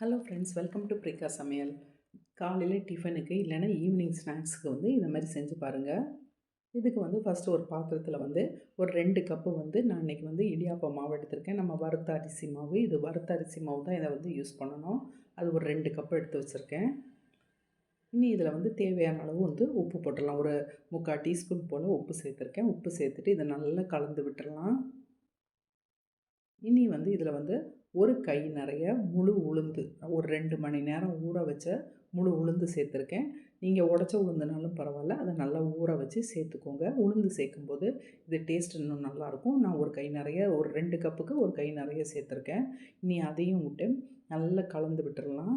Hello friends welcome to பிரிகா சமையல் காலையில் டிஃபனுக்கு இல்லைன்னா ஈவினிங் ஸ்நாக்ஸுக்கு வந்து இந்த மாதிரி செஞ்சு பாருங்கள் இதுக்கு வந்து ஃபஸ்ட்டு ஒரு பாத்திரத்தில் வந்து ஒரு ரெண்டு கப்பு வந்து நான் இன்றைக்கி வந்து இடியாப்பம் மாவு எடுத்திருக்கேன். நம்ம வறுத்த அரிசி மாவு இது வறுத்த அரிசி மாவு தான் இதை வந்து யூஸ் பண்ணணும். அது ஒரு ரெண்டு கப்பு எடுத்து வச்சுருக்கேன். இனி இதில் வந்து தேவையான அளவு வந்து உப்பு போட்டுடலாம். ஒரு முக்கால் டீஸ்பூன் போல் உப்பு சேர்த்துருக்கேன். உப்பு சேர்த்துட்டு இதை நல்லா கலந்து விட்டுடலாம். இனி வந்து இதில் வந்து ஒரு கை நிறைய முழு உளுந்து ஒரு ரெண்டு மணி நேரம் ஊற வச்ச முழு உளுந்து சேர்த்துருக்கேன். நீங்கள் உடச்ச உளுந்துனாலும் பரவாயில்ல அதை நல்லா ஊற வச்சு சேர்த்துக்கோங்க. உளுந்து சேர்க்கும்போது இது டேஸ்ட் இன்னும் நல்லாயிருக்கும். நான் ஒரு கை நிறைய ஒரு ரெண்டு கப்புக்கு ஒரு கை நிறைய சேர்த்துருக்கேன். இனி அதையும் விட்டு நல்லா கலந்து விட்டுடலாம்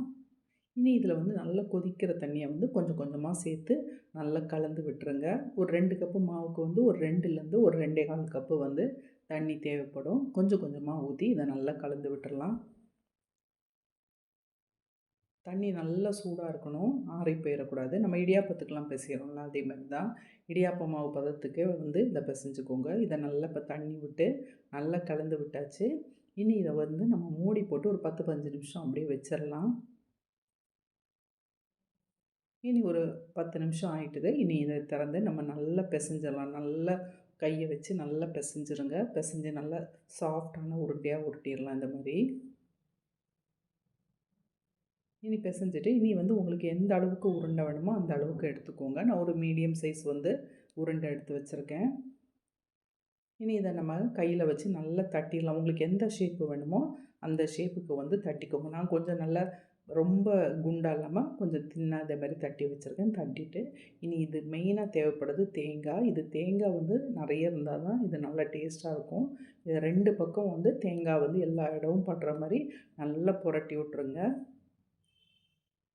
இனி இதில் வந்து நல்லா கொதிக்கிற தண்ணியை வந்து கொஞ்சம் கொஞ்சமாக சேர்த்து நல்லா கலந்து விட்டுருங்க. ஒரு ரெண்டு கப்பு மாவுக்கு வந்து ஒரு ரெண்டுலேருந்து ஒரு ரெண்டே கால் கப்பு வந்து தண்ணி தேவைப்படும். கொஞ்சம் கொஞ்சமாக ஊற்றி இதை நல்லா கலந்து விட்டுடலாம் தண்ணி நல்லா சூடாக இருக்கணும். ஆறி போயிடக்கூடாது நம்ம இடியாப்பத்துக்கெலாம் பிசைகிறோம்ல அதே மாதிரி தான். இடியாப்ப மாவு பதத்துக்கு வந்து இதை பிசைஞ்சுக்கோங்க. இதை நல்லா இப்போ தண்ணி விட்டு நல்லா கலந்து விட்டாச்சு. இனி இதை வந்து நம்ம மூடி போட்டு ஒரு பத்து பதினஞ்சு நிமிஷம் அப்படியே வச்சிடலாம் இனி ஒரு பத்து நிமிஷம் ஆகிட்டுது இனி இதை திறந்து நம்ம நல்லா பிசைஞ்சிடலாம் நல்லா கையை வச்சு நல்லா பிசைஞ்சிருங்க. பிசைஞ்சு நல்லா சாஃப்டான உருண்டையாக உருட்டிடலாம் இந்த மாதிரி. இனி பிசைஞ்சிட்டு இனி வந்து உங்களுக்கு எந்த அளவுக்கு உருண்டை வேணுமோ அந்த அளவுக்கு எடுத்துக்கோங்க. நான் ஒரு மீடியம் சைஸ் வந்து உருண்டை எடுத்து வச்சுருக்கேன். இனி இதை நம்ம கையில் வச்சு நல்லா தட்டிடலாம். உங்களுக்கு எந்த ஷேப்பு வேணுமோ அந்த ஷேப்புக்கு வந்து தட்டிக்கோங்க. நான் கொஞ்சம் நல்லா ரொம்ப குண்டாக இல்லாமல் கொஞ்சம் தின்னாக இதே மாதிரி தட்டி வச்சுருக்கேன். தட்டிட்டு இனி இது மெயினாக தேவைப்படுது தேங்காய். இது தேங்காய் வந்து நிறைய இருந்தால் தான் இது நல்லா டேஸ்ட்டாக இருக்கும். இது ரெண்டு பக்கம் வந்து தேங்காய் வந்து எல்லா இடமும் படுற மாதிரி நல்லா புரட்டி விட்ருங்க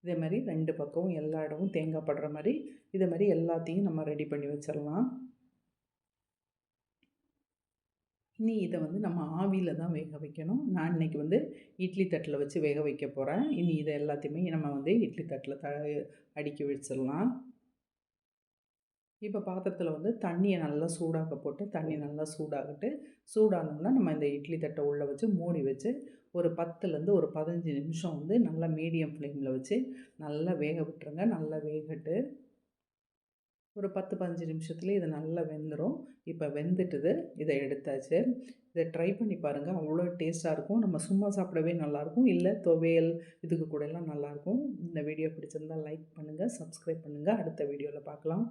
இதே மாதிரி ரெண்டு பக்கமும் எல்லா இடமும் தேங்காய் படுற மாதிரி இதே மாதிரி எல்லாத்தையும் நம்ம ரெடி பண்ணி வச்சிடலாம். இனி இதை வந்து நம்ம ஆவியில் தான் வேக வைக்கணும். நான் இன்றைக்கி வந்து இட்லி தட்டில் வச்சு வேக வைக்க போகிறேன் இனி இதை எல்லாத்தையுமே நம்ம வந்து இட்லி தட்டில் த அடுக்கி வச்சிடலாம். இப்போ பாத்திரத்தில் வந்து தண்ணியை நல்லா சூடாக்க போட்டு தண்ணி நல்லா சூடாகட்டு சூடானோம்னா நம்ம இந்த இட்லி தட்டை உள்ளே வச்சு மூடி வச்சு ஒரு பத்துலேருந்து ஒரு பதினஞ்சு நிமிஷம் வந்து நல்லா மீடியம் ஃப்ளேமில் வச்சு நல்லா வேக விட்டுருங்க. நல்லா வேகட்டு. ஒரு பத்து பதினஞ்சு நிமிஷத்துலேயே இது நல்லா வெந்துடும் இப்போ வெந்துட்டுது. இதை எடுத்தாச்சு. இதை ட்ரை பண்ணி பாருங்கள் அவ்வளோ டேஸ்ட்டாக இருக்கும். நம்ம சும்மா சாப்பிடவே நல்லாயிருக்கும். இல்லை துவையல் இதுக்கு கூட எல்லாம் நல்லாயிருக்கும். இந்த வீடியோ பிடிச்சிருந்தால் லைக் பண்ணுங்கள் சப்ஸ்கிரைப் பண்ணுங்கள் அடுத்த வீடியோவில் பார்க்கலாம்.